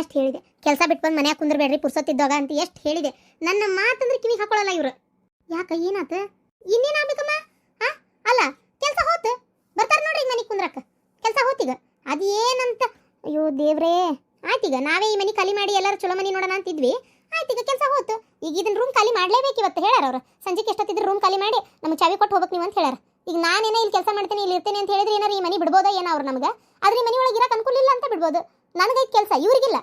ಎಷ್ಟು ಹೇಳಿದೆ? ಕೆಲಸ ಬಿಟ್ಟು ಬಂದು ಮನ್ಯಾಗ ಕುಂದ್ರಬೇಡ್ರಿ ಪುರ್ಸೊತ್ತಿದ್ದಾಗ ಅಂತ ಎಷ್ಟು ಹೇಳಿದೆ. ನನ್ನ ಮಾತಂದ್ರೆ ಕಿವಿಗೆ ಹಾಕೊಳ್ಳಲ್ಲ ಇವ್ರು. ಯಾಕ, ಏನಾತ? ಇನ್ನೇನು ಆಗ್ಬೇಕಮ್ಮ? ಹಾ ಅಲ್ಲ, ಕೆಲಸ ಹೋತು. ಬರ್ತಾರೆ ನೋಡ್ರಿ ಈಗ ಮನೆಗೆ ಕುಂದ್ರಕ್ಕ ಕೆಲಸ ಹೋತೀಗ ಅದೇನಂತ? ಅಯ್ಯೋ ದೇವ್ರೇ. ಆಯ್ತೀಗ ನಾವೇ ಈ ಮನೆ ಖಾಲಿ ಮಾಡಿ ಎಲ್ಲರೂ ಚಲೋ ಮನೆ ನೋಡೋಣ ಅಂತಿದ್ವಿ. ಆಯ್ತೀಗ ಕೆಲಸ ಹೋತು. ಈಗ ಇದನ್ನ ರೂಮ್ ಖಾಲಿ ಮಾಡಲೇಬೇಕು ಇವತ್ತು ಹೇಳ್ಯಾರ ಅವ್ರು. ಸಂಜೆಗೆ ಎಷ್ಟೊತ್ತಿದ್ರು ರೂಮ್ ಖಾಲಿ ಮಾಡಿ ನಮ್ಮ ಚಾವಿ ಕೊಟ್ಟು ಹೋಗ್ಬೇಕು ನೀವು ಅಂತ ಹೇಳ್ಯಾರ. ಈಗ ನಾನೇನೇ ಇಲ್ಲಿ ಕೆಲಸ ಮಾಡ್ತೀನಿ, ಇಲ್ಲಿ ಇರ್ತೇನೆ ಅಂತ ಹೇಳಿದ್ರೆ ಏನಾರು ಈ ಮನೆ ಬಿಡ್ಬೋದಾ ಏನೋ ಅವ್ರು ನಮ್ಗೆ? ಆದ್ರೆ ಈ ಮನೆ ಒಳಗೆ ಇರಕ್ಕೆ ಅನುಕೂಲ ಇಲ್ಲ ಅಂತ ಬಿಡ್ಬೋದು. ನನಗೆ ಕೆಲಸ, ಇವ್ರಿಗಿಲ್ಲ.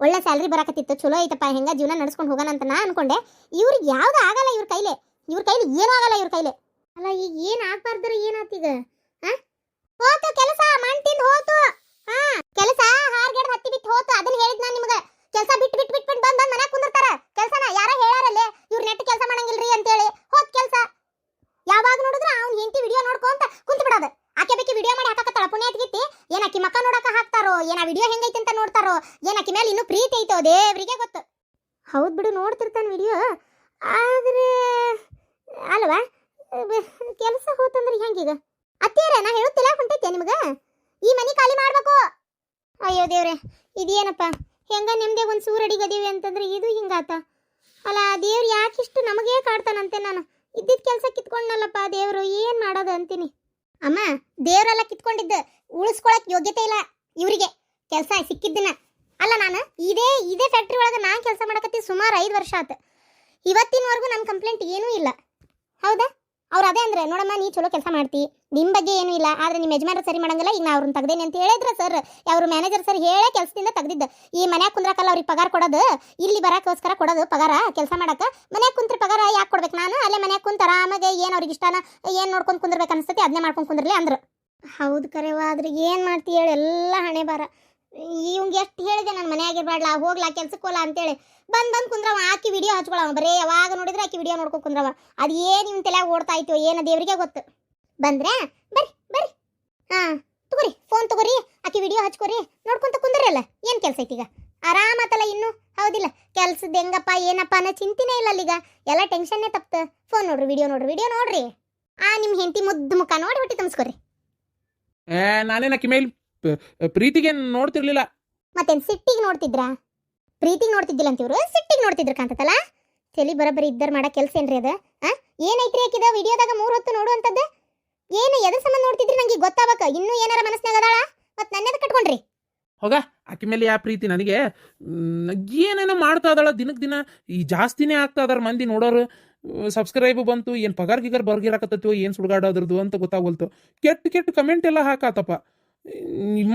ಒಳ್ಳೆ ಸ್ಯಾಲ್ರಿ ಬರಾಕತ್ತಿತ್ತು, ಚಲೋ ಐತಪ್ಪ, ಹೆಂಗ ಜೀವನ ನಡ್ಸ್ಕೊಂಡು ಹೋಗೋಣ ಅಂತ ನಾ ಅನ್ಕೊಂಡೆ. ಇವ್ರಿಗೆ ಯಾವ್ದು ಆಗಲ್ಲ ಇವ್ರ ಕೈಲೆ. ಇವ್ರ ಕೈಲಿ ಏನೂ ಆಗಲ್ಲ ಇವ್ರ ಕೈಲೆ. ಅಲ್ಲ, ಈಗ ಏನ್ ಆಗ್ಬಾರ್ದ್ರ ಏನಾತೀಗ ಹೋತು ಕೆಲಸ ಮಾಡ್ತಿಂದ ಹೋತು. ಹಾ ಕೆಲಸ ಹಾರ್ಗೆಡ್ ಹತ್ತಿ ಬಿಟ್ಟು ಹೋತು. ಅದನ್ನ ಹೇಳಿದ್ ನಾನು ನಿಮ್ಗೆ. ಕೆಲಸ ಬಿಟ್ಟು ಬಿಟ್ಟು ಬಿಟ್ಟು ಬಿಟ್ಟು ಬಂದ್ ಬಂದ್ ಕುಂದಿರ್ತಾರ. ಕೆಲಸನ ಯಾರ ಹೇಳಾರಲ್ಲೇ ಇವ್ರ ನೆಟ್ ಕೆಲಸ ಮಾಡಂಗಿಲ್ರಿ ಅಂತೇಳಿ. ಹೋತ್ ಕೆಲಸ. ಯಾವಾಗ ನೋಡಿದ್ರ ಅವ್ನ ಹೆಂಡತಿ ವಿಡಿಯೋ ನೋಡ್ಕೊಂತ ಕುಂತ ಬಿಡೋದು ಆಕೆ ಬೇಕಿ ವಿಡಿಯೋ ಮಾಡಿ ಹಾಕಕತ್ತಾಳ? ಏನ್ ಆಕಿ ಮಕ್ಕ ನೋಡಕ ಹಾಕ್ತಾರೋ? ಏನ ವಿಡಿಯೋ ಹೆಂಗೈತೆ ಅಂತ ನೋಡ್ತಾರೋ? ಏನಾಕಿ ಮೇಲೆ ಇನ್ನೂ ಪ್ರೀತಿ ಐತೋ ದೇವ್ರಿಗೆ ಗೊತ್ತು. ಹೌದ್ ಬಿಡು, ನೋಡ್ತಿರ್ತಾನೆ ವಿಡಿಯೋ ಆದ್ರೆ, ಅಲ್ವಾ? ಕೆಲಸ ಹೋತಂದ್ರೆ ಹೆಂಗೀಗ? ಅತ್ತೇರೆ ನಾ ಹೇಳುತ್ತಿಲ್ಲ, ಹೊಂಟೈತೆ ನಿಮ್ಗೆ? ಈ ಮನೆ ಖಾಲಿ ಮಾಡ್ಬೇಕು. ಅಯ್ಯೋ ದೇವ್ರೆ, ಇದೇನಪ್ಪ? ಹೆಂಗ ನಿಮ್ದೆ ಒಂದು ಸೂರು ಅಡಿಗದೀವಿ ಅಂತಂದ್ರೆ ಇದು ಹಿಂಗಾತ. ಅಲ್ಲ, ದೇವ್ರು ಯಾಕಿಷ್ಟು ನಮಗೇ ಕಾಡ್ತಾನಂತೆ ನಾನು. ಇದ್ದಿದ್ದ ಕೆಲಸ ಕಿತ್ಕೊಂಡಲ್ಲಪ್ಪ ದೇವರು, ಏನು ಮಾಡೋದು ಅಂತೀನಿ? ಅಮ್ಮ, ದೇವರೆಲ್ಲ ಕಿತ್ಕೊಂಡಿದ್ದ ಉಳಿಸ್ಕೊಳಕ್ ಯೋಗ್ಯತೆ ಇಲ್ಲ ಇವರಿಗೆ. ಕೆಲಸ ಸಿಕ್ಕಿದ್ದನ್ನ. ಅಲ್ಲ ನಾನು, ಇದೇ ಇದೇ ಫ್ಯಾಕ್ಟ್ರಿ ಒಳಗೆ ನಾನು ಕೆಲಸ ಮಾಡಕತ್ತಿ ಸುಮಾರು ಐದು ವರ್ಷ ಆತು. ಇವತ್ತಿನವರೆಗೂ ನನ್ನ ಕಂಪ್ಲೇಂಟ್ ಏನೂ ಇಲ್ಲ. ಹೌದಾ? ಅವ್ರು ಅದೇ ಅಂದ್ರೆ, ನೋಡಮ್ಮ, ನೀ ಚಲೋ ಕೆಲಸ ಮಾಡ್ತಿ. ನಿಮ್ಮ ಬಗ್ಗೆ ಏನು ಇಲ್ಲ, ಆದ್ರೆ ನಿಮ್ಮ ಯಜಮಾನರು ಸರಿ ಮಾಡಂಗಿಲ್ಲ, ಈಗ ನಾ ಅವ್ರನ್ನ ತೆಗ್ದೇನೆ ಅಂತ ಹೇಳಿದ್ರ ಸರ್ ಅವ್ರ ಮ್ಯಾನೇಜರ್ ಸರ್ ಹೇಳೇ ಕೆಲಸದಿಂದ ತೆಗ್ದಿದ್ದ. ಈ ಮನ್ಯಾಗ ಕುಂದ್ರಕಲ್ಲ ಅವ್ರಿಗೆ ಪಗಾರ ಕೊಡೋದು, ಇಲ್ಲಿ ಬರಕ್ಕೋಸ್ಕರ ಕೊಡೋದು ಪಗಾರ, ಕೆಲಸ ಮಾಡಕ. ಮನ್ಯಾಗ ಕುಂತ್ರ ಪಗಾರ ಯಾಕೆ ಕೊಡ್ಬೇಕು ನಾನು? ಅಲ್ಲೇ ಮನ್ಯಾಗ ಕುಂತ ಆರಾಮಾಗೆ ಏನು ಅವ್ರಿಗೆ ಇಷ್ಟನ, ಏನು ನೋಡ್ಕೊಂಡು ಕುಂದಿರ್ಬೇಕು ಅನ್ಸತಿ ಅದನ್ನೇ ಮಾಡ್ಕೊಂಡು ಕುಂದ್ರಲಿ ಅಂದ್ರು. ಹೌದು ಕರೆವ ಆದ್ರೆ ಏನು ಮಾಡ್ತಿ ಹೇಳಿ, ಎಲ್ಲ ಹಣೆ ಬಾರ ಇವಂಗೆ ಎಷ್ಟು ಹೇಳಿದೆ ನಾನು ಮನೆಯಾಗಿರ್ಬಾಡ್ಲ ಹೋಗ್ಲಾ ಕೆಲ್ಸಕ್ಕೆ ಹೋಗ್ಲಾ ಅಂತೇಳಿ. ಬಂದು ಬಂದು ಕುಂದ್ರವ, ಆಕಿ ವಿಡಿಯೋ ಹಚ್ಕೊಳವ. ಬರೇ ಯಾವಾಗ ನೋಡಿದ್ರೆ ಆಕಿ ವಿಡಿಯೋ ನೋಡ್ಕೊ ಕುಂದ್ರವ. ಅದು ಏನು ಇವ್ನ ತಲೆಯಾಗ ಓಡ್ತಾ ಇತ್ತು ಏನು ದೇವರಿಗೆ ಗೊತ್ತು. ಬಂದ್ರೆ, ಬರ್ರಿ ಬರ್ರಿ. ಹಾಂ, ತಗೋರಿ ಫೋನ್ ತಗೋರಿ, ಆಕಿ ವಿಡಿಯೋ ಹಚ್ಕೊರಿ. ನೋಡ್ಕೊಂತ ಕುಂದ್ರಲ್ಲ ಏನು ಕೆಲಸ ಐತಿ ಈಗ? ಆರಾಮತ್ತಲ್ಲ ಇನ್ನು? ಹೌದಿಲ್ಲ. ಕೆಲ್ಸದ ಹೆಂಗಪ್ಪ, ಏನಪ್ಪ ಅನ್ನೋ ಚಿಂತಿನೇ ಇಲ್ಲ ಅಲ್ಲಿಗ. ಎಲ್ಲ ಟೆನ್ಷನ್ನೇ ತಪ್ತು. ಫೋನ್ ನೋಡ್ರಿ ವಿಡಿಯೋ ನೋಡ್ರಿ ವಿಡಿಯೋ ನೋಡ್ರಿ. ಆ ನಿಮ್ಮ ಹೆಂಡತಿ ಮುದ್ದು ಮುಖ ನೋಡಿ ತುಂಬಿಸ್ಕೊರಿ. ನಾನೇನ ಆಕಿ ಮೇಲೆ ಪ್ರೀತಿಗೆ ನೋಡ್ತಿರ್ಲಿಲ್ಲ. ಮತ್ತೇನ್ ಸಿಟ್ಟಿಗೆ ನೋಡ್ತಿದ್ರ? ಪ್ರೀತಿಗೆ ನೋಡ್ತಿದ್ದಿಲ್ಲ ಅಂತ ಇವರು ಸಿಟ್ಟಿಗೆ ನೋಡ್ತಿದ್ರು ಕಾಂತತಲ್ಲ ತಲಿ ಬರಬರಿ ಇದ್ದರ್ ಮಾಡೋ ಕೆಲಸ ಏನ್ರಿ ಅದ? ಆ ಏನೈತ್ರಿ ಹಾಕಿದ ವಿಡಿಯೋದಾಗ ಮೂರ್ ಹೊತ್ತು ನೋಡುವಂತದ್ದು ಏನು ಎದ್ರ ಸಂಬಂಧ ನೋಡ್ತಿದ್ರಿ ನಂಗೆ ಗೊತ್ತಾಗಬೇಕ? ಇನ್ನೂ ಏನಾರ ಮನಸ್ಸಿನಾಗ ಅದಾಳ? ಮತ್ತೆ ನನ್ನೆದ ಕಟ್ಕೊಂಡ್ರಿ? ಹೋಗ ಆಕಿ ಮೇಲೆ ಯಾ ಪ್ರೀತಿ ನನಗೆ? ಏನೇನೋ ಮಾಡ್ತಾ ಇದಾಳ ದಿನಕ್ಕೆ ದಿನ? ಈ ಜಾಸ್ತಿನೇ ಆಗ್ತಾ ಇದಾರ ಮಂದಿ ನೋಡೋರು. ಸಬ್ಸ್ಕ್ರೈಬ್ ಬಂತು ಏನು ಪಗಾರ್ ಗಿಗಾರ್ ಬರ್ಗಿರಾಕತ್ತೋ ಏನು ಸುಡ್ಗಾಡೋದ್ರದ್ದು ಅಂತ ಗೊತ್ತಾಗೋಲ್ತು. ಕೆಟ್ಟ ಕೆಟ್ಟ ಕಮೆಂಟ್ ಎಲ್ಲ ಹಾಕಾತಪ್ಪ.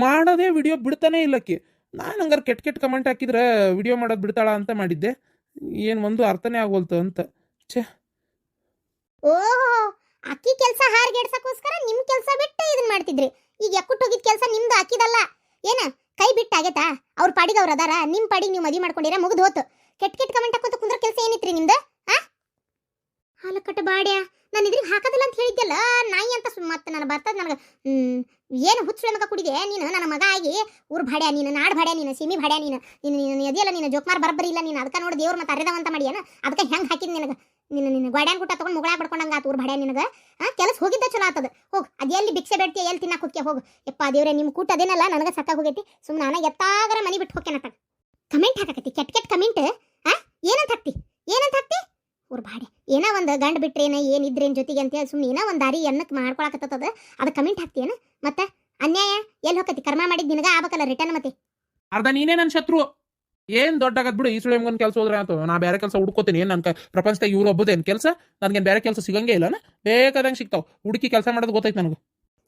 ಮಾಡೋದೇ ವಿಡಿಯೋ ಬಿಡ್ತಾನೆ ಇಲ್ಲಕ್ಕಿ. ನಾನು ಹಂಗಾರೆ ಕೆಟ್ಟ ಕೆಟ್ಟ ಕಮೆಂಟ್ ಹಾಕಿದ್ರೆ ವಿಡಿಯೋ ಮಾಡೋದು ಬಿಡ್ತಾಳ ಅಂತ ಮಾಡಿದ್ದೆ. ಏನು ಒಂದು ಅರ್ಥನೇ ಆಗೋಲ್ತು ಅಂತ. ಓಹೋ, ಅಕ್ಕಿ ಕೆಲಸ ಹಾರ್ಗೆಡ್ಸಕ್ಕೋಸ್ಕರ ನಿಮ್ಮ ಕೆಲಸ ಬಿಟ್ಟು ಇದನ್ನ ಮಾಡ್ತಿದ್ರಿ. ಈಗ ಎಕ್ಕುಟ್ಟು ಹೋಗಿದ್ ಕೆಲಸ ನಿಮ್ದು ಅಕ್ಕಿದಲ್ಲ. ಏನ, ಕೈ ಬಿಟ್ಟು ಆಗೇತಾ? ಅವ್ರ ಪಾಡಿಗೆ ಅವ್ರ ಅದಾರ. ನಿಮ್ ಪಾಡಿಗೆ ನೀವು ಮದಿ ಮಾಡ್ಕೊಂಡಿರ, ಮುಗಿದು ಹೋತು. ಕೆಟ್ಟ ಕೆಟ್ಟ ಕಮೆಂಟ್ ಹಾಕೋತ ಕುಂದ್ರ ಕೆಲಸ ಏನಿತ್ರಿ ನಿಮ್ದು? ಹಾಲಕಟ್ಟ ಬಾಡ್ಯ? ನಾನು ಇದ್ರಿಗೆ ಹಾಕೋದಿಲ್ಲ ಅಂತ ಹೇಳಿದ್ದಲ್ಲ ನಾಯಿ ಅಂತ ಮತ್ತೆ ನನ್ನ ಬರ್ತದೆ ನನಗೆ. ಏನು ಹುಚ್ಚಳ ಮಗ ಕುಡಿದೆ? ನೀನು ನನ್ನ ಮಗ ಆಗಿ ಊರು ಭಾಡ್ಯ ನೀನು, ನಾಡು ಭಾಡ್ಯ ನೀನು, ಸಿಮಿ ಭಾಡ್ಯ ನೀನು ನೀನು ನೀನು ಎದೆಯಲ್ಲ ನೀನು ಜೋಕ್ಮಾರ್ ಬರಬರಿ ಇಲ್ಲ ನೀನು ಅದಕ್ಕೆ ನೋಡಿ ದೇವ್ರ ಮತ್ತೆ ಅರೆದವಂತ ಮಾಡಿಯನ? ಅದಕ್ಕೆ ಹೆಂಗೆ ಹಾಕಿದ್ ನಿನಗೆ? ನಿನ್ನ ನಿನ್ನ ಗೋಡ್ಯಾನ್ ಕುಟ್ಟ ತಗೊಂಡು ಮುಗಳ ಪಡ್ಕೊಂಡಂಗೆ ಆತು ಊರು ಭಾಡ್ಯ ನಿನಗೆ? ಕೆಲಸ ಹೋಗಿದ್ದ ಚಲೋ ಆತದ. ಹೋಗ್, ಅದು ಎಲ್ಲಿ ಭಿಕ್ಷೆ ಬೇಡ್ತೀಯ ಎಲ್ಲಿ ತಿನ್ನಕ್ಕೆ ಹೋಗ್ಯ ಹೋಗು. ಯಪ್ಪ ದೇವ್ರೆ ನಿಮ್ಮ ಕೂಟ ಅದೇನಲ್ಲ, ನನಗೆ ಸಾಕಾಗ್ ಹೋಗೈತಿ. ಸುಮ್ಮನೆ ನಾನು ಎತ್ತಾಗರ ಮನೆ ಬಿಟ್ಟು ಹೋಗ್ಯಾನತ್ತ ಕಮೆಂಟ್ ಹಾಕಕತ್ತಿ ಕೆಟ್ಟ ಕೆಟ್ಟ ಕಮೆಂಟ್. ಆ, ಏನಂತ ಹಾಕ್ತಿ? ಏನಂತ ಹಾಕ್ತಿ? ಊರ್ ಬಾಡಿ ಏನೋ ಒಂದು ಗಂಡ ಬಿಟ್ರೇನ ಏನಿದ್ರೇನು ಜೊತೆಗೆ ಅಂತೇಳಿ ಸುಮ್ಮನೆ ಏನೋ ಒಂದು ದಾರಿ ಎನ್ನಕ್ಕೆ ಮಾಡ್ಕೊಳಕತ್ತದ ಅದು. ಕಮೆಂಟ್ ಹಾಕ್ತೀಯನ? ಮತ್ತೆ ಅನ್ಯಾಯ? ಎಲ್ಲಿ ಹೋಗತಿ ಕರ್ಮ ಮಾಡಿದ್ದು ನಿನಗ ಆಗ್ಬೇಕಲ್ಲ ರಿಟರ್ನ್ ಮತ್ತೆ? ಅರ್ಧ ನೀನೇ ನನ್ನ ಶತ್ರು. ಏನ್ ದೊಡ್ಡ ಆಗದ್ ಬಿಡು ಈ ಸುಳಿ ಮಗನ್ ಕೆಲಸ ಹೋದ್ರೆ ಅಂತ ನಾ ಬೇರೆ ಕೆಲಸ ಹುಡ್ಕೋತೀನಿ. ಏನ್ ನನ್ ಪ್ರಪಂಚದಾಗ ಇವ್ರು ಒಬ್ಬದೇನ್? ಕೆಲಸ? ನನಗೆ ಬೇರೆ ಕೆಲಸ ಸಿಗಂಗೇ ಇಲ್ಲ ಬೇಕಾದಂಗೆ ಸಿಗ್ತಾವ. ಹುಡುಕಿ ಕೆಲಸ ಮಾಡೋದು ಗೊತ್ತೈತೆ ನನಗೆ.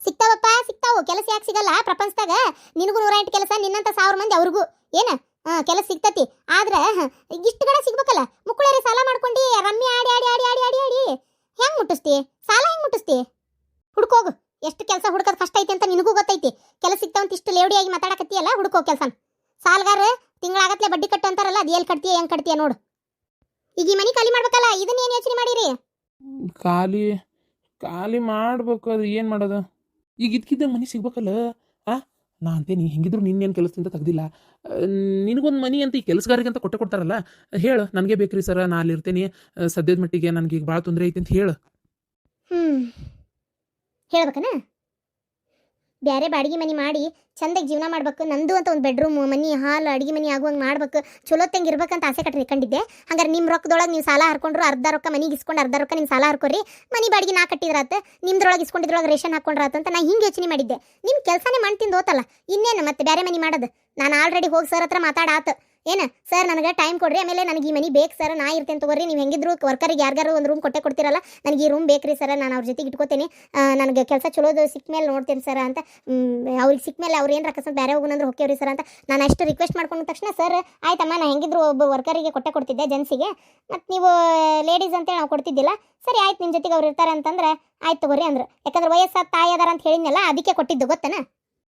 ಸಿಗ್ತಾವಪ್ಪ ಸಿಗ್ತಾವು. ಕೆಲಸ ಯಾಕೆ ಸಿಗಲ್ಲ? ಪ್ರಪಂಚದಾಗ ನಿನಗೂ ನೂರ ಎಂಟು ಕೆಲಸ ನಿನ್ನಂತ ಸಾವಿರ ಮಂದಿ ಅವ್ರಿಗೂ. ಏನ? ಕೆಲಸ ಸಿಗ್ತತಿ. ಆದ್ರೆ, ಇಷ್ಟು ಗಡ ಸಿಗ್ಬೇಕಲ್ಲ. ಮುಕ್ಕಳೇರಿ ಸಾಲ ಮಾಡ್ಕೊಂಡು ರಮ್ಮಿ ಆಡಿ ಆಡಿ ಆಡಿ ಆಡಿ ಆಡಿ ಆಡಿ, ಹೆಂಗ್ ಮುಟ್ಟಿಸ್ತಿ? ಸಾಲ ಹೆಂಗ್ ಮುಟ್ಟಿಸ್ತಿ? ಹುಡ್ಕೋಗು. ಎಷ್ಟು ಕೆಲಸ ಹುಡ್ಕೋದ್ ಕಷ್ಟ ಐತಿ ಅಂತ ನಿನಗೂ ಗೊತ್ತೈತಿ. ಕೆಲಸ ಸಿಗ್ತಾವಂತ ಇಷ್ಟು ಲೇವಡಿಯಾಗಿ ಮಾತಾಡಕತ್ತೀಯಲ್ಲ, ಹುಡ್ಕೋ ಕೆಲಸ ಸಾಲಗಾರ ತಿಂಗಳಾಗತ್ಲೆ ಬಡ್ಡಿ ಕಟ್ಟು ಅಂತಾರಲ್ಲ, ಅದು ಎಲ್ಲಿ ಕಟ್ತೀಯ, ಹೆಂಗ್ ಕಟ್ತೀಯ ನೋಡು. ಈಗ ಈ ಮನಿ ಖಾಲಿ ಮಾಡ್ಬೇಕಲ್ಲ ಇದನ್ನ ಏನ್ ಯೋಚನೆ ಮಾಡಿರಿ? ಖಾಲಿ ಖಾಲಿ ಮಾಡ್ಬೇಕು ಅದು ಏನು ಮಾಡೋದು? ಈಗ ಇದ್ಕಿದ್ದ ಮನೆ ಸಿಗ್ಬೇಕಲ್ಲ, ಆ? ನಾ ಅಂತೇನಿ, ಹೆಂಗಿದ್ರು ನಿನ್ನೇನು ಕೆಲಸದಿಂದ ತೆಗ್ದಿಲ್ಲ. ನಿನಗೊಂದು ಮನಿ ಅಂತ ಈ ಕೆಲಸಗಾರಿಗೆ ಅಂತ ಕೊಟ್ಟೆ ಕೊಡ್ತಾರಲ್ಲ, ಹೇಳು, ನನಗೆ ಬೇಕ್ರಿ ಸರ್ ನಾನು ಅಲ್ಲಿ ಇರ್ತೇನೆ ಸದ್ಯದ ಮಟ್ಟಿಗೆ ನನಗೆ ಈಗ ಭಾಳ ತೊಂದರೆ ಐತಿ ಅಂತ ಹೇಳು. ಹ್ಞೂ ಹೇಳ್ಬೇಕನ? ಬೇರೆ ಬಾಡಿಗೆ ಮನೆ ಮಾಡಿ ಚಂದಾಗಿ ಜೀವನ ಮಾಡ್ಬೇಕು, ನಂದು ಅಂತ ಒಂದು ಬೆಡ್ರೂಮ್ ಮನಿ, ಹಾಲು, ಅಡಿಗೆ ಮನಿ ಆಗುವಂಗೆ ಮಾಡ್ಬೇಕು ಚಲೋ ತಂಗ ಇರ್ಬೇಕಂತ ಆಸೆ ಕಟ್ಟಿ ಕಂಡಿದ್ದೆ. ಹಂಗಾರೆ ನಿಮ್ಮ ರೊಕ್ಕದೊಳಗೆ ನೀವು ಸಾಲ ಹರ್ಕೊಂಡ್ರು ಅರ್ಧ ರೊಕ್ಕ ಮನೆಗೆ ಇಸ್ಕೊಂಡು ಅರ್ಧ ರೊಕ್ಕ ನಿಮ್ಮ ಸಾಲ ಹರ್ಕೊರಿ. ಮನಿ ಬಾಡಿಗೆ ನಾ ಕಟ್ಟಿದ್ರಾತ, ನಿಮ್ದ್ರೊಳಗೆ ಇಸ್ಕೊಂಡಿದ್ರೊಳಗೆ ರೇಷನ್ ಹಾಕೊಂಡ್ರಾತ ಅಂತ ನಾ ಹಿಂಗೆ ಯೋಚನೆ ಮಾಡಿದ್ದೆ. ನಿಮ್ಮ ಕೆಲಸನೇ ಮಾಡ್ತಿಂದು ಓತಲ್ಲ ಇನ್ನೇನು ಮತ್ತೆ ಬೇರೆ ಮನಿ ಮಾಡೋದು? ನಾನು ಆಲ್ರೆಡಿ ಹೋಗಿ ಸರ್ ಹತ್ರ ಮಾತಾಡಾತು ಏನು? ಸರ್ ನನಗೆ ಟೈಮ್ ಕೊಡ್ರಿ, ಆಮೇಲೆ ನನಗೆ ಈ ಮನೆ ಬೇಕು ಸರ್ ನಾ ಇರ್ತೇನೆ ತಗೋರಿ. ನೀವು ಹೆಂಗಿದ್ರು ವರ್ಕರಿಗೆ ಯಾರಿಗಾರು ಒಂದು ರೂಮ್ ಕೊಟ್ಟೆ ಕೊಡ್ತೀರಲ್ಲ, ನನಗೆ ಈ ರೂಮ್ ಬೇಕ್ರಿ ಸರ್ ನಾನು ಅವ್ರ ಜೊತೆಗೆ ಇಟ್ಕೋತೇನೆ. ನನಗೆ ಕೆಲಸ ಚಲೋದು ಸಿಕ್ಕ ಮೇಲೆ ನೋಡ್ತೇನೆ ಸರ್ ಅಂತ. ಅವ್ರಿಗೆ ಸಿಕ್ಕ ಮೇಲೆ ಅವ್ರು ಏನು ರಕ್ಕಸ್ ಬೇರೆ ಹೋಗೋಣಂದ್ರೆ ಹೋಗ್ಯವ್ರಿ ಸರ್ ಅಂತ. ನಾನು ಅಷ್ಟು ರಿಕ್ವೆಸ್ಟ್ ಮಾಡ್ಕೊಂಡ ತಕ್ಷಣ ಸರ್ ಆಯ್ತಮ್ಮ ನಾನು ಹೆಂಗಿದ್ರು ಒಬ್ಬ ವರ್ಕರಿಗೆ ಕೊಟ್ಟೆ ಕೊಡ್ತಿದ್ದೆ ಜೆನ್ಸಿಗೆ ಮತ್ತು ನೀವು ಲೇಡೀಸ್ ಅಂತೇಳಿ ನಾವು ಕೊಡ್ತಿದ್ದಿಲ್ಲ. ಸರಿ, ಆಯ್ತು ನಿಮ್ಮ ಜೊತೆಗೆ ಅವ್ರು ಇರ್ತಾರೆ ಅಂತಂದ್ರೆ ಆಯ್ತು ತಗೋರಿ ಅಂದ್ರೆ. ಯಾಕಂದ್ರೆ ವಯಸ್ಸಾದ ತಾಯಿ ಅದಾರ ಅಂತ ಹೇಳಿದ್ನಲ್ಲ, ಅದಕ್ಕೆ ಕೊಟ್ಟಿದ್ದು, ಗೊತ್ತನ?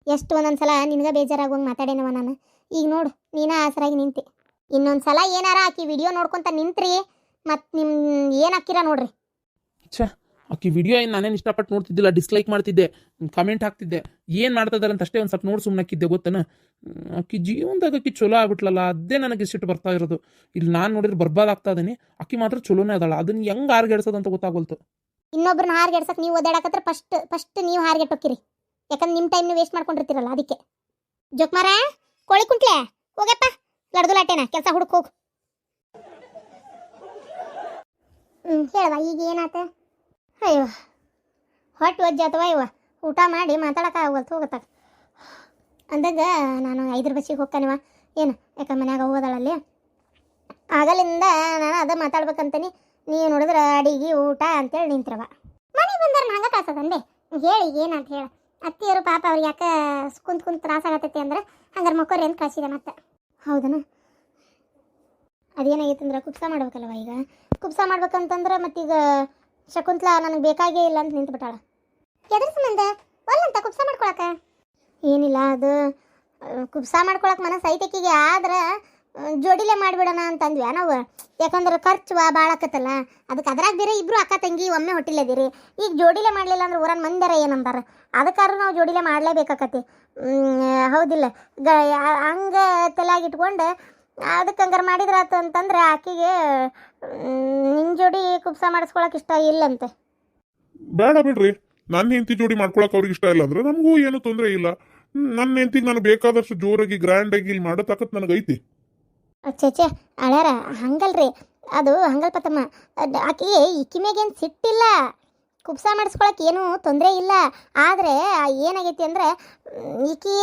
ಎಷ್ಟು ಒಂದೊಂದ್ಸಲ ನಿನಗೆ ಬೇಜಾರಾಗುವಂಗೆ ಮಾತಾಡೇನವ ನಾನು. ಈಗ ನೋಡು ನೀನ ಆಸರಾಗಿ ನಿಂತಿ. ಇನ್ನೊಂದ್ಸಲ ಏನಾರ ಆಕಿ ವಿಡಿಯೋ ನೋಡ್ಕೊಂತ ನಿಂತ್ರಿ ಮತ್ತು ನಿಮ್ಮ ಏನು ಹಾಕಿರ ನೋಡ್ರಿ. ಆಕಿ ವಿಡಿಯೋ ಏನು ನಾನೇನು ಇಷ್ಟಪಟ್ಟು ನೋಡ್ತಿದ್ದಿಲ್ಲ ಡಿಸ್ಲೈಕ್ ಮಾಡ್ತಿದ್ದೆ ಕಮೆಂಟ್ ಹಾಕ್ತಿದ್ದೆ ಏನು ಮಾಡ್ತಿದ್ದಾರೆ ಅಂತ ಅಷ್ಟೇ ಒಂದು ಸ್ವಲ್ಪ ನೋಡಿ ಸುಮ್ಮನೆ ಹಾಕಿದ್ದೆ ಗೊತ್ತನ? ಆಕಿ ಜೀವನದಾಗ ಆಕಿ ಚಲೋ ಆಗ್ಬಿಟ್ಲಲ್ಲ ಅದೇ ನನಗೆ ಸಿಟ್ಟು ಬರ್ತಾ ಇರೋದು. ಇಲ್ಲಿ ನಾನು ನೋಡಿದ್ರೆ ಬರ್ಬಾದ್ ಆಗ್ತಾ ಇದೀನಿ ಆಕಿ ಮಾತ್ರ ಚಲೋನೇ ಅದಾಳ ಅದನ್ನ ಹೆಂಗೆ ಹಾರ್ಗೆಡ್ಸೋದು ಅಂತ ಗೊತ್ತಾಗೋಲ್ತು. ಇನ್ನೊಬ್ರನ್ನ ಹಾರ್ಗೆಡ್ಸಕ್ಕೆ ನೀವು ಓದಾಡಕತ್ರ ಫಸ್ಟ್ ಫಸ್ಟ್ ನೀವು ಹಾರ್ಗೆಟ್ ಹಾರ್ಗೆಟ್ಟೋಕಿರಿ ಯಾಕಂದ್ರೆ ನಿಮ್ಮ ಟೈಮ್ನ ವೇಸ್ಟ್ ಮಾಡ್ಕೊಂಡಿರ್ತೀರಲ್ಲ, ಅದಕ್ಕೆ. ಜೋಕ್ಮಾರ ಕೋಳಿ ಕುಂಟ್ಲೆ ಹೋಗಪ್ಪ ಲಡ್ದುಲಾಟೇನ ಕೆಲಸ ಹುಡುಕ್ ಹೋಗು. ಹ್ಞೂ ಹೇಳವ ಈಗ ಏನಾತ? ಅಯ್ಯೋ, ಹೊಟ್ಟೆ ಅಥವಾ ಇವ ಊಟ ಮಾಡಿ ಮಾತಾಡೋಕ್ಕಾಗಲ್ತು ಹೋಗತ್ತ ಅಂದಾಗ ನಾನು ಐದರ ಬಸ್ಸಿಗೆ ಹೋಗ್ತಾನಿವ ಏನು ಯಾಕಂದ್ರೆ ಮನ್ಯಾಗ ಹೋಗೋದಳಲ್ಲಿ ಆಗಲಿಂದ ನಾನು ಅದ ಮಾತಾಡ್ಬೇಕಂತಾನೆ, ನೀವು ನೋಡಿದ್ರೆ ಅಡಿಗೆ, ಊಟ ಅಂತೇಳಿ ನಿಂತ್ರವ ಮನೆಗೆ ಬಂದ್ರೆ, ನಂಗೆ ಕಾಸದಂದೆ ಹೇಳಿ ಏನಂತ ಹೇಳ. ಅತ್ತಿಯರು ಪಾಪ ಅವ್ರು ಯಾಕೆ ಕುಂತ್ ಕುಂತ್ ತ್ರಾಸ ಆಗತೈತಿ ಅಂದ್ರೆ ಹಂಗಾರೆ ಮಕ್ಕೋರಿ ಅಂತ ಕಳ್ಸಿದೆ ಮತ್ತೆ. ಹೌದನ? ಅದೇನಾಗೈತಂದ್ರೆ ಕುಪ್ಸ ಮಾಡ್ಬೇಕಲ್ವ ಈಗ? ಕುಪ್ಸ ಮಾಡ್ಬೇಕಂತಂದ್ರೆ ಮತ್ತೀಗ ಶಕುಂತಲ ನನಗೆ ಬೇಕಾಗೇ ಇಲ್ಲ ಅಂತ ನಿಂತ್ಬಿಟ್ಟಾಳ. ಎದ್ರ ಸಂಬಂಧ? ಒಲ್ಲಂತ ಕುಪ್ಸ ಮಾಡ್ಕೊಳಕ? ಏನಿಲ್ಲ ಅದು, ಕುಪ್ಸ ಮಾಡ್ಕೊಳಕ್ ಮನಸ್ಸು ಆದ್ರೆ ಜೋಡಿಲೆ ಮಾಡಿಬಿಡೋಣ ಅಂತಂದ್ವಿ. ನಾವು ಯಾಕಂದ್ರೆ ಖರ್ಚು ಭಾಳ ಆಕತ್ತಲ್ಲ. ಅದಕ್ಕೆ ಅದ್ರಾಗ ಬೇರೆ ಇಬ್ರು ಅಕ್ಕ ತಂಗಿ ಒಮ್ಮೆ ಹೊಟ್ಟಿಲ್ಲದಿರಿ. ಈಗ ಜೋಡಿಲೆ ಮಾಡಲಿಲ್ಲ ಅಂದ್ರೆ ಊರನ್ ಮಂದಿರ ಏನಂತಾರ ಅದಕ್ಕಾದ್ರೂ ನಾವು ಜೋಡಿಲೆ ಮಾಡ್ಲೇಬೇಕಾಕತಿ ಹೌದಿಲ್ಲ. ಗ, ಹಂಗೆ ತಲೆಯಾಗಿ ಇಟ್ಕೊಂಡು ಅದಕ್ಕೆ ಹಂಗಾರೆ ಮಾಡಿದ್ರಾತು ಅಂತಂದ್ರೆ ಆಕಿಗೆ ನಿನ್ನ ಜೋಡಿ ಕುಪ್ಸ ಮಾಡಿಸ್ಕೊಳಕ್ ಇಷ್ಟ ಇಲ್ಲಂತೆ. ಬೇಡ ಬಿಡ್ರಿ. ನನ್ನ ಹೆಂಡತಿ ಜೋಡಿ ಮಾಡ್ಕೊಳಕ್ ಅವ್ರಿಗೆ ಇಷ್ಟ ಇಲ್ಲ ಅಂದ್ರೆ ನಮಗೂ ಏನು ತೊಂದರೆ ಇಲ್ಲ. ನನ್ನ ಹೆಂಡತಿಗೆ ನಾನು ಬೇಕಾದಷ್ಟು ಜೋರಾಗಿ ಗ್ರ್ಯಾಂಡ್ ಆಗಿ ಇಲ್ಲಿ ಮಾಡೋ ತಾಕತ್ ನನಗೈತಿ. ಅಚ್ಚೆ ಅಳ್ಯಾರ ಹಂಗಲ್ರಿ. ಅದು ಹಂಗಲ್ ಪತ್ತಮ್ಮ. ಆಕಿ ಇಕ್ಕಿ ಮ್ಯಾಗೇನು ಸಿಟ್ಟಿಲ್ಲ. ಕುಪ್ಸ ಮಾಡಿಸ್ಕೊಳಕ್ಕೆ ಏನೂ ತೊಂದರೆ ಇಲ್ಲ. ಆದರೆ ಏನಾಗೈತಿ ಅಂದರೆ ಈಕಿ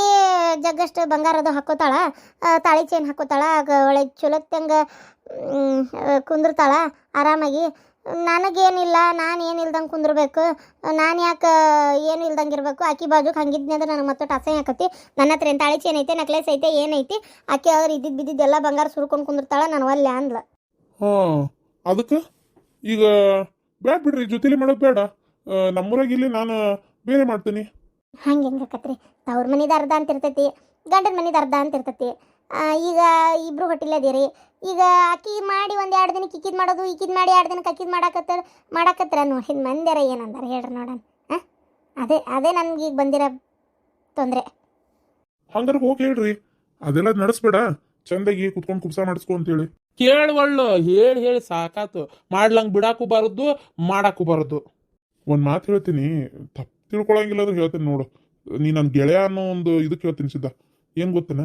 ಜಗ್ಗಷ್ಟು ಬಂಗಾರದು ಹಾಕೋತಾಳ ತಾಳಿ ಚೈನ್ ಹಾಕೋತಾಳ ಒಳ್ಳೆ ಚಲೋತ್ತಂಗ ಕುಂದಿರ್ತಾಳ, ಆರಾಮಾಗಿ. ನನಗೇನಿಲ್ಲ ನಾನು ಏನು ಇಲ್ದಂಗೆ ಕುಂದಿರ್ಬೇಕು? ನಾನು ಯಾಕೆ ಏನು ಇಲ್ದಂಗೆ ಇರಬೇಕು? ಆಕಿ ಬಾಜುಗೆ ಹಂಗಿದ್ನಿ ಅಂದ್ರೆ ನನಗೆ ಮತ್ತೆ ಅಸಹ್ಯ ಆಕತಿ. ನನ್ನ ಹತ್ರ ಎಂತ ಅಳಿಚಿ ಏನೈತೆ ನೆಕ್ಲೆಸ್ ಐತೆ ಏನೈತಿ ಆಕೆ ಅವ್ರು ಇದ್ದಿದ್ದು ಬಿದ್ದಿದ್ದೆಲ್ಲ ಬಂಗಾರ ಸುರ್ಕೊಂಡು ಕುಂದಿರ್ತಾಳ ನಾನು ಅಲ್ಲೇ ಅಂದ್ಲ. ಹ್ಞೂ ಅದಕ್ಕೆ? ಈಗ ಬೇಡ ಬಿಡ್ರಿ ಜೊತೆಲಿ ಮಾಡೋದು ಬೇಡ ನಮ್ಮೂರಾಗ ಇಲ್ಲಿ ನಾನು ಬೇರೆ ಮಾಡ್ತೀನಿ. ಹಂಗೆ ಹೆಂಗೆ ಅಕ್ಕತ್ರಿ ತವ್ರ ಮನಿದ ಅರ್ಧ ಅಂತ ಇರ್ತೈತಿ ಗಂಡನ ಮನಿದ ಅರ್ಧ ಅಂತ ಇರ್ತೈತಿ. ಈಗ ಇಬ್ಬರು ಹೊಟ್ಟಿಲ್ಲದಿರಿ ಈಗ ಅಕ್ಕಿ ಮಾಡಿ ಒಂದು ಎರಡು ದಿನಕ್ಕೆ ಇಕ್ಕಿದ್ ಮಾಡೋದು ಇಕ್ಕಿದ್ ಮಾಡಿ ಎರಡು ದಿನಕ್ಕೆ ಅಕ್ಕಿದ್ ಮಾಡಾಕತ್ತ ಮಾಡಾಕತ್ರ ನೋಡಿದ ಮಂದ್ಯಾರ ಏನಂದಾರ ಹೇಳ್ರಿ ನೋಡೋಣ. ಹಾಂ ಅದೇ ಅದೇ ನನ್ಗೆ ಈಗ ಬಂದಿರೋ ತೊಂದರೆ. ಹಂಗಾರೆ ಹೋಗಿ ಹೇಳ್ರಿ. ಅದೆಲ್ಲ ನಡೆಸ್ಬೇಡ. ಚಂದಾಗಿ ಕುತ್ಕೊಂಡು ಕುಬ್ಸ ಮಾಡಿಸ್ಕೊ ಅಂತೇಳಿ. ಕೇಳುವಳ್ಳು ಹೇಳಿ ಹೇಳಿ ಸಾಕಾತು. ಮಾಡ್ಲಂಗ್ ಬಿಡಾಕು ಬಾರದು ಮಾಡಾಕು ಬಾರದು ಒಂದು ಮಾತು ಹೇಳ್ತೀನಿ. ತಪ್ಪು ತಿಳ್ಕೊಳಂಗಿಲ್ಲ ಅಂದ್ರೆ ಹೇಳ್ತೀನಿ ನೋಡು. ನೀ ನನ್ನ ಗೆಳೆಯ ಅನ್ನೋ ಒಂದು ಇದಕ್ಕೆ ಹೇಳ್ತೀನಿ ಸಿದ್ಧ. ಏನು ಗೊತ್ತೇನ?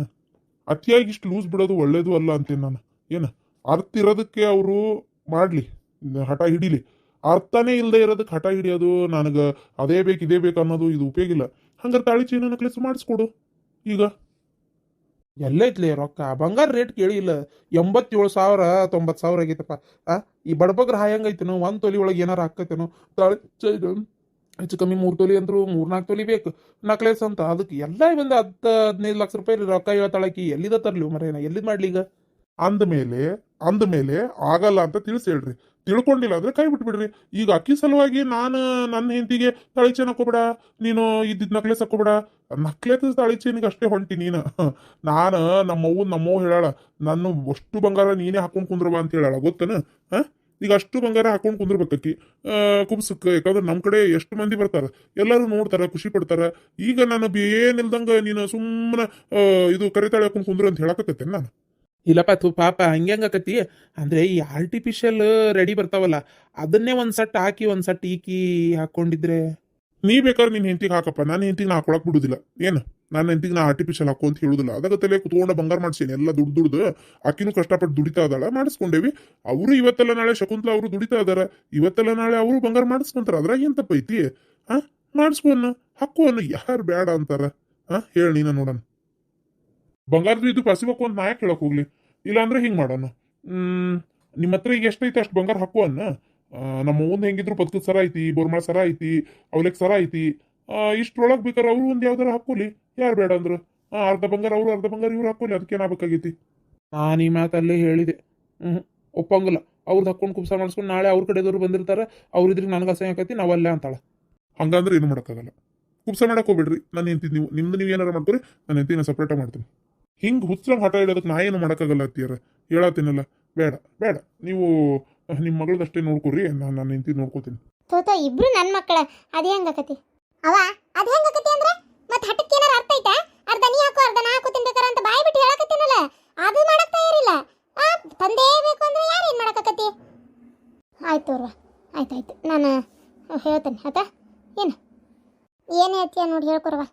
ಅತಿಯಾಗಿ ಇಷ್ಟು ಲೂಸ್ ಬಿಡೋದು ಒಳ್ಳೇದು ಅಲ್ಲ ಅಂತೀನಿ ನಾನು. ಏನು? ಅರ್ಥ ಇರೋದಕ್ಕೆ ಅವರು ಮಾಡಲಿ, ಹಠ ಹಿಡೀಲಿ. ಅರ್ಥನೇ ಇಲ್ಲದೆ ಇರೋದಕ್ಕೆ ಹಠ ಹಿಡಿಯೋದು ನನಗೆ ಅದೇ ಬೇಕು, ಇದೇ ಬೇಕು ಅನ್ನೋದು ಇದು ಉಪಯೋಗ ಇಲ್ಲ. ಹಂಗಾರೆ ತಾಳಿ ಚೀನ ನೆಕ್ಲೆಸ್ ಮಾಡಿಸ್ಕೊಡು. ಈಗ. ಎಲ್ಲೈತ್ಲಿ ರೊಕ್ಕ? ಬಂಗಾರ ರೇಟ್ ಕೇಳಿಲ್ಲ ಎಂಬತ್ತೇಳು ಸಾವಿರ, ತೊಂಬತ್ತು ಸಾವಿರ ಆಗೈತಪ್ಪ. ಆ? ಈ ಬಡಬಗ್ರ ಹಾಯಂಗೈತೇನೋ ಒಂದು ತೊಲಿ ಒಳಗೆ ಏನಾರು ಹಾಕೈತೇನೋ? ತಾಳಿ ಚೈನ್ ಹೆಚ್ಚು ಕಮ್ಮಿ ಮೂರು ತೊಲಿ ಅಂದ್ರು ಮೂರ್ನಾಲ್ಕು ತೊಲಿ ಬೇಕು. ನಕ್ಲೇಸ್ ಅಂತ. ಅದಕ್ಕೆ ಎಲ್ಲ ಒಂದು ಹತ್ತು ಹದಿನೈದು ಲಕ್ಷ ರೂಪಾಯಿ ರೊಕ್ಕ ಹೇಳ್ತಾಳಕಿ ಎಲ್ಲಿದ ತರ್ಲಿ ಮರೇನ ಎಲ್ಲಿದ್ ಮಾಡ್ಲಿ ಈಗ? ಅಂದಮೇಲೆ ಅಂದಮೇಲೆ ಆಗಲ್ಲ ಅಂತ ತಿಳಿಸಿ ಹೇಳ್ರಿ. ತಿಳ್ಕೊಂಡಿಲ್ಲ ಅಂದ್ರೆ ಕೈ ಬಿಟ್ಬಿಡ್ರಿ. ಈಗ ಅಕ್ಕಿ ಸಲುವಾಗಿ ನಾನು ನನ್ನ ಹೆಂಡತಿಗೆ ತಾಳಿ ಚೈನ್ ಹಾಕೋಬೇಡ ನೀನು ಇದ್ದಿದ್ ನಕ್ಲೆಸ್ ಹಾಕೋಬೇಡ ನಕ್ಲೆಸ್ ತಳಿಚೇನಿಗೆ ಅಷ್ಟೇ ಹೊಂಟಿ ನೀನು. ನಾನು ನಮ್ಮವ್ವ ನಮ್ಮವ್ವ ಹೇಳಾಳ, ನನ್ನ ಅಷ್ಟು ಬಂಗಾರ ನೀನೇ ಹಾಕೊಂಡ್ ಕುಂದ್ರವ ಅಂತ ಹೇಳಾಳ. ಗೊತ್ತನ? ಹಾ? ಈಗ ಅಷ್ಟು ಬಂಗಾರ ಹಾಕೊಂಡು ಕುಂದ್ರಬೇಕಕ್ಕಿ ಕುಬ್ಸಕ್ಕೆ ಯಾಕಂದ್ರೆ ನಮ್ಮ ಕಡೆ ಎಷ್ಟು ಮಂದಿ ಬರ್ತಾರ ಎಲ್ಲರೂ ನೋಡ್ತಾರ ಖುಷಿ ಪಡ್ತಾರ. ಈಗ ನಾನು ಏನಿಲ್ದಂಗ ನೀನು ಸುಮ್ಮನೆ ಇದು ಕರಿತಾಳೆ ಹಾಕೊಂಡು ಕುಂದ್ರು ಅಂತ ಹೇಳಕತ್ತೇನೆ ನಾನು? ಇಲ್ಲಪ್ಪ ತು ಪಾಪ ಹಂಗೆ ಹಂಗಾಕತಿ ಅಂದ್ರೆ ಈ ಆರ್ಟಿಫಿಷಿಯಲ್ ರೆಡಿ ಬರ್ತಾವಲ್ಲ ಅದನ್ನೇ ಒಂದು ಸಟ್ ಹಾಕಿ ಒಂದು ಸಟ್ ಈಕಿ ಹಾಕೊಂಡಿದ್ರೆ? ನೀ ಬೇಕಾದ್ರೆ ನಿನ್ನ ಹೆಂಡತಿಗೆ ಹಾಕಪ್ಪ ನಾನು ಹೆಂಡತಿಗೆ ನಾ ಹಾಕೊಳಕ್ ಬಿಡುದಿಲ್ಲ. ಏನು? ನನ್ನ ಹೆಂಡತಿಗೆ ನಾ ಆರ್ಟಿಫಿಷಿಯಲ್ ಹಾಕೋ ಅಂತ ಹೇಳುದಿಲ್ಲ. ಅದಕ್ಕೆ ತಲೆ ಕುತ್ಕೊಂಡು ಬಂಗಾರ ಮಾಡ್ಸೀನಿ. ಎಲ್ಲ ದುಡ್ಡು ದುಡ್ದು ಆಕಿನೂ ಕಷ್ಟಪಟ್ಟು ದುಡಿತಾ ಇದ್ದಾಳ ಮಾಡಿಸ್ಕೊಂಡೇವಿ. ಅವರು ಇವತ್ತೆಲ್ಲ ನಾಳೆ ಶಕುಂತಲ ಅವರು ದುಡಿತಾ ಇದಾರ. ಇವತ್ತೆಲ್ಲ ನಾಳೆ ಅವರು ಬಂಗಾರ ಮಾಡಿಸ್ಕೊಂತಾರ. ಅದ್ರಾಗ ಏನ್ ತಪ್ಪೈತಿ? ಹಾ ಮಾಡಿಸ್ಕೊನ್ನ ಹಾಕು ಅನ್ನು. ಯಾರು ಬೇಡ ಅಂತಾರ? ಹಾ ಹೇಳಿ ನೀನ ನೋಡೋಣ. ಬಂಗಾರದ ಇದು ಪಸಿಬೇಕು ಅಂತ ನಾ ಯಾಕೆ ಹೇಳಕ್ ಹೋಗ್ಲಿ? ಇಲ್ಲಾಂದ್ರೆ ಹಿಂಗ್ ಮಾಡೋಣ. ಹ್ಮ್, ನಿಮ್ಮ ಹತ್ರ ಈಗ ಎಷ್ಟೈತೆ ಅಷ್ಟು ಬಂಗಾರ ಹಾಕುವನ್ನ ನಮ್ಮ ಮುಂದೆ ಹೆಂಗಿದ್ರು ಬದುಕದ ಸರ ಐತಿ, ಬೋರ್ಮಾಳ ಸರ ಐತಿ ಅವಲೆಕ್ ಸರ ಐತಿ. ಇಷ್ಟ್ರೊಳಗೆ ಬೇಕಾದ್ರೆ ಅವರು ಒಂದು ಯಾವ್ದಾರ ಹಾಕೊಲಿ ಯಾರು ಬೇಡ ಅಂದ್ರು. ಅರ್ಧ ಬಂಗಾರ ಅವರು ಅರ್ಧ ಬಂಗಾರ ಇವ್ರು ಅದಕ್ಕೆ ಅದಕ್ಕೇನಾಗಬೇಕಾಗೈತಿ ನಾನು ಈ ಮಾತಲ್ಲೇ ಹೇಳಿದೆ. ಹ್ಞೂ ಒಪ್ಪಂಗಿಲ್ಲ. ಅವ್ರದ್ದು ಹಾಕೊಂಡು ಕುಪ್ಸ ಮಾಡಿಸ್ಕೊಂಡು ನಾಳೆ ಅವ್ರ ಕಡೆದವ್ರು ಬಂದಿರ್ತಾರೆ. ಇದ್ರಿಗೆ ನನಗೆ ಅಸಹ್ಯ ಆಕತಿ ನಾವಲ್ಲೇ ಅಂತಾಳ. ಹಂಗಂದ್ರೆ ಏನು ಮಾಡೋಕ್ಕಾಗಲ್ಲ. ಕುಪ್ಸ ಮಾಡಕ್ಕೆ ಹೋಗ್ಬಿಡ್ರಿ. ನನ್ನ ಹೆಂಡತಿ ನೀವು ನಿಮ್ದು ನೀವು ಏನಾರ ಮಾಡ್ಕೊರಿ ನನ್ನ ಹೆಂಡತಿನ ಸಪ್ರೇಟಾಗಿ ಮಾಡ್ತೀನಿ. ಹಿಂಗೆ ಹುಚ್ಚರಂಗೆ ಹಠ ಹೇಳೋದಕ್ಕೆ ನಾ ಏನು ಮಾಡೋಕ್ಕಾಗಲ್ಲ ಅತ್ತಿಯರ. ಹೇಳತ್ತೀನಲ್ಲ. ಬೇಡ ಬೇಡ. ನೀವು ನಿಮ್ಮ ಮಗಳದಷ್ಟೇ ನೋಡ್ಕೊರಿ ನಾನು ನನ್ನ ಹೆಂಡತಿ ನೋಡ್ಕೋತೀನಿ. ತೋತ ಇಬ್ರು ನನ್ನ ಮಕ್ಕಳ. ಅದೇ ಹೆಂಗಾಕತಿ ಅವ ಹೆಂಗೆ ಹೆಂಗಾಕತಿ ಅಂದ್ರೆ? ಮತ್ ಹಠಕ್ಕೆ ಏನಾರ ಅರ್ಥ ಐತಾ? ಅರ್ಧ ನೀ ಹಾಕು, ಅರ್ಧ ನಾ ಹಾಕು ತಿನ್ಬೇಕಾರ ಅಂತ ಬಾಯಿ ಬಿಟ್ಟು ಹೇಳಕತ್ತೀನಲ್ಲ? ಅದು ಮಾಡಕ್ ತಯಾರಿಲ್ಲ. ಆ, ತಂದೆ ಬೇಕು ಅಂದ್ರೆ ಯಾರು ಏನ್ ಮಾಡಕತ್ತಿ ಆಯ್ತು ಅವ್ರ ಆಯ್ತಾಯ್ತು. ನಾನು ಹೇಳ್ತೇನೆ, ಆಯ್ತಾ? ಏನು? ಏನು ಹೇಳ್ತೀಯ ನೋಡಿ ಹೇಳ್ಕೊರವ